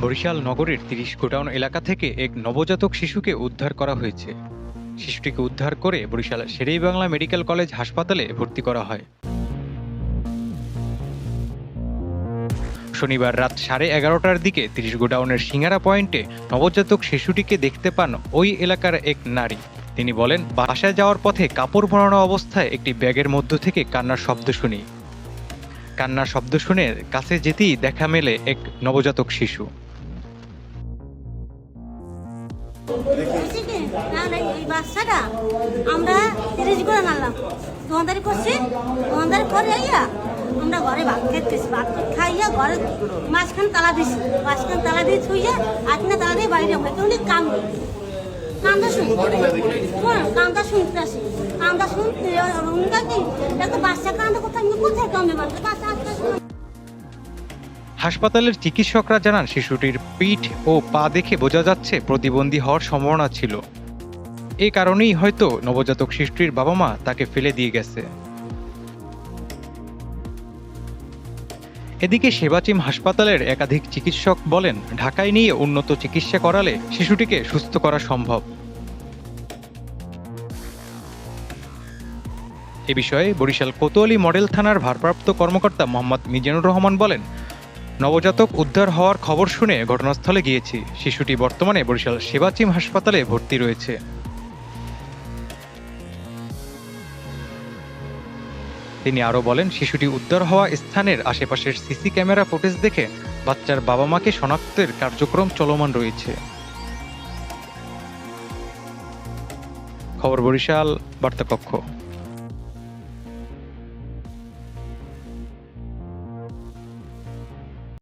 বরিশাল নগরের তিরিশ গোডাউন এলাকা থেকে এক নবজাতক শিশুকে উদ্ধার করা হয়েছে। শিশুটিকে উদ্ধার করে বরিশাল শেরেই বাংলা মেডিকেল কলেজ হাসপাতালে ভর্তি করা হয়। শনিবার রাত সাড়ে এগারোটার দিকে তিরিশ গোডাউনের সিঙ্গারা পয়েন্টে নবজাতক শিশুটিকে দেখতে পান ওই এলাকার এক নারী। তিনি বলেন, বাসায় যাওয়ার পথে কাপড় পরানো অবস্থায় একটি ব্যাগের মধ্য থেকে কান্নার শব্দ শুনি। কান্নার শব্দ শুনে কাছে যেতেই দেখা মেলে এক নবজাতক শিশু। বাচ্চাটা আমরা ঘরে তালা দিছি। মাঝখানে তালা দিয়ে কান্দা। শুন শোন কান্দা শুনতে আসি। কান্দা শুনতে বাচ্চা কান্দা কোথায়? হাসপাতালের চিকিৎসকরা জানান শিশুটির পিঠ ও পা দেখে বোঝা যাচ্ছে প্রতিবন্ধী হওয়ার সম্ভাবনা ছিল। এ কারণেই হয়তো নবজাতক শিশুটির বাবা মা তাকে ফেলে দিয়ে গেছে। এদিকে সেবাচিম হাসপাতালের একাধিক চিকিৎসক বলেন, ঢাকায় নিয়ে উন্নত চিকিৎসা করালে শিশুটিকে সুস্থ করা সম্ভব। এ বিষয়ে বরিশাল কোতোয়ালি মডেল থানার ভারপ্রাপ্ত কর্মকর্তা মোহাম্মদ মিজানুর রহমান বলেন, নবজাতক উদ্ধার হওয়ার খবর শুনে ঘটনাস্থলে গিয়েছি। শিশুটি বর্তমানে বরিশাল সেবাচিম হাসপাতালে ভর্তি রয়েছে। তিনি আরও বলেন, শিশুটি উদ্ধার হওয়া স্থানের আশেপাশের সিসি ক্যামেরা ফুটেজ দেখে বাচ্চার বাবা মাকে শনাক্তের কার্যক্রম চলমান রয়েছে। খবর বরিশাল বার্তা কক্ষ